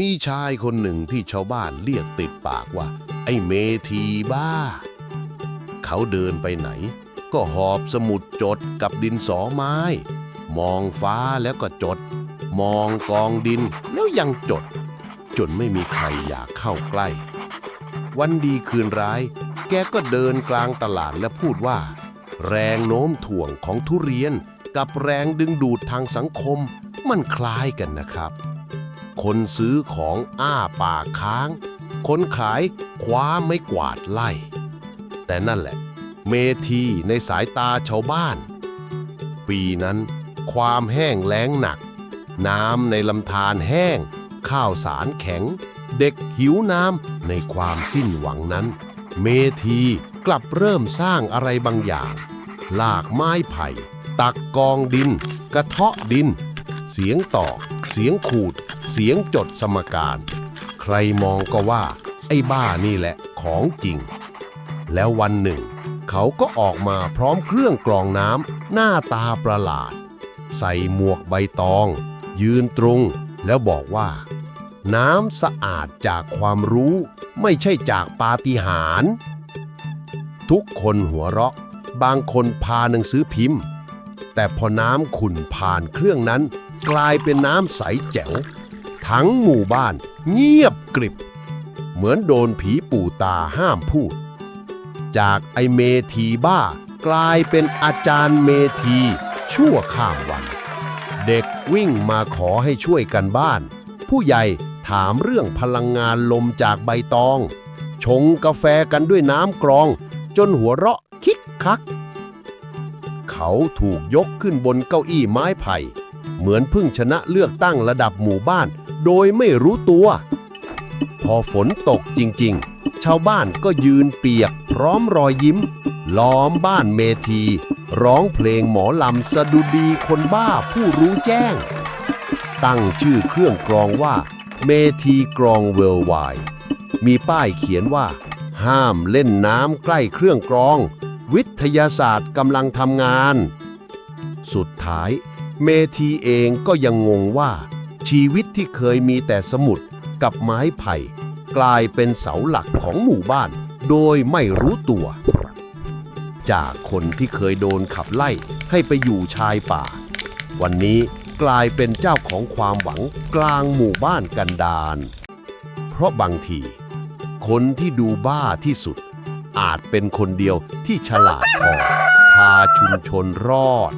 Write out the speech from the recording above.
มีชายคนหนึ่งที่ชาวบ้านเรียกติดปากว่า ไอ้เมทีบ้า เขาเดินไปไหน ก็หอบสมุดจดกับดินสอไม้ มองฟ้าแล้วก็จด มองกองดินแล้วยังจด จนไม่มีใครอยากเข้าใกล้ วันดีคืนร้าย แกก็เดินกลางตลาดและพูดว่า แรงโน้มถ่วงของทุเรียนกับแรงดึงดูดทางสังคมมันคล้ายกันนะครับ คนซื้อของอ้าปากค้าง คนขายคว้าไม่กวาดไล่ แต่นั่นแหละ เมทีในสายตาชาวบ้าน ปีนั้น ความแห้งแล้งหนัก น้ำในลำธารแห้ง ข้าวสารแข็ง เด็กหิวน้ำในความสิ้นหวังนั้น เมทีกลับเริ่มสร้างอะไรบางอย่าง ลากไม้ไผ่ ตักกองดิน กระเทาะดิน เสียงตอกเสียงขูด เสียงจดสมการ ใครมองก็ว่า ไอ้บ้านี่แหละของจริง แล้ววันหนึ่ง เขาก็ออกมาพร้อมเครื่องกรองน้ำหน้าตาประหลาด ใส่หมวกใบตอง ยืนตรง แล้วบอกว่า น้ำสะอาดจากความรู้ไม่ใช่จากปาฏิหาริย์ทุกคนหัวเราะ บางคนพาหนังสือพิมพ์ แต่พอน้ำขุ่นผ่านเครื่องนั้น กลายเป็นน้ำใสแจ๋ว ทั้งหมู่บ้าน เงียบกริบ เหมือนโดนผีปู่ตาห้ามพูด จากไอเมทีบ้ากลายเป็นอาจารย์เมที ชั่วข้ามวัน เด็กวิ่งมาขอให้ช่วยกันบ้าน ผู้ใหญ่ถามเรื่องพลังงานลมจากใบตอง ชงกาแฟกันด้วยน้ำกรอง จนหัวเราะคิกคัก เขาถูกยกขึ้นบนเก้าอี้ไม้ไผ่ เหมือนเพิ่งชนะเลือกตั้งระดับหมู่บ้าน โดยไม่รู้ตัว พอฝนตกจริงๆ ชาวบ้านก็ยืนเปียกพร้อมรอยยิ้ม ล้อมบ้านเมที ร้องเพลงหมอลำสะดุดีคนบ้าผู้รู้แจ้ง ตั้งชื่อเครื่องกรองว่า เมทีกรองเวลไวมีป้ายเขียนว่า ห้ามเล่นน้ำใกล้เครื่องกรอง วิทยาศาสตร์กำลังทำงาน สุดท้าย เมทีเองก็ยังงงว่า ชีวิตที่เคยมีแต่สมุดกับไม้ไผ่ กลายเป็นเสาหลักของหมู่บ้าน โดยไม่รู้ตัว จากคนที่เคยโดนขับไล่ให้ไปอยู่ชายป่า วันนี้กลายเป็นเจ้าของความหวังกลางหมู่บ้านกันดารเพราะบางที คนที่ดูบ้าที่สุด อาจเป็นคนเดียวที่ฉลาดพอพาชุมชนรอด